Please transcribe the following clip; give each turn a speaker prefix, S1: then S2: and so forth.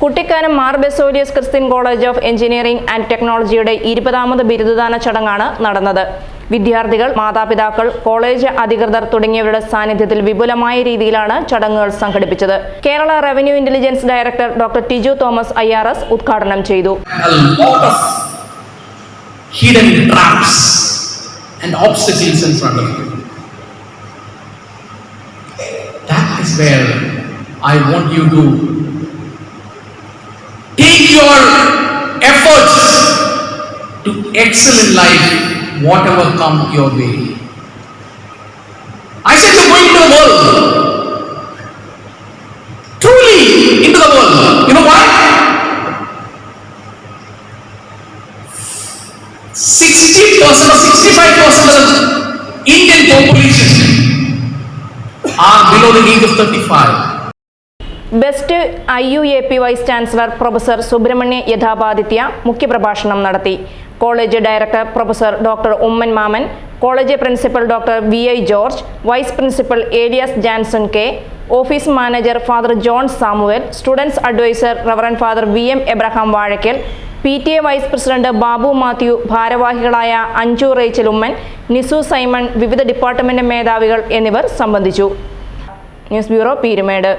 S1: Kuttikkanam Mar Baselios Christian college of engineering and ടെക്നോളജിയുടെ ഇരുപതാമത് ബിരുദദാന ചടങ്ങാണ് നടന്നത്. വിദ്യാർത്ഥികൾ മാതാപിതാക്കൾ കോളേജ് അധികൃതർ തുടങ്ങിയവരുടെ സാന്നിധ്യത്തിൽ വിപുലമായ രീതിയിലാണ് ചടങ്ങുകൾ സംഘടിപ്പിച്ചത്. Kerala revenue intelligence director doctor Tiju Thomas I R S ഉദ്ഘാടനം ചെയ്തു.
S2: I want you to your efforts to excel in life, whatever come your way. I said you're going into the world. Truly into the world. You know why? 60% or 65% of the Indian population are below the age of 35.
S1: Best I U A P vice chancellor professor Subrahmanya യഥാപാദിത്യ മുഖ്യപ്രഭാഷണം നടത്തി. College director professor doctor Oommen Mammen college principal doctor V I George vice principal Elias Janson K office manager father John Samuel students adviser reverend father V M Abraham Vazhakkal P T A vice president Babu Mathew ഭാരവാഹികളായ Anju Rachel Oommen Nisu Simon വിവിധ department മേധാവികൾ എന്നിവർ സംബന്ധിച്ചു. News bureau Peerumedu.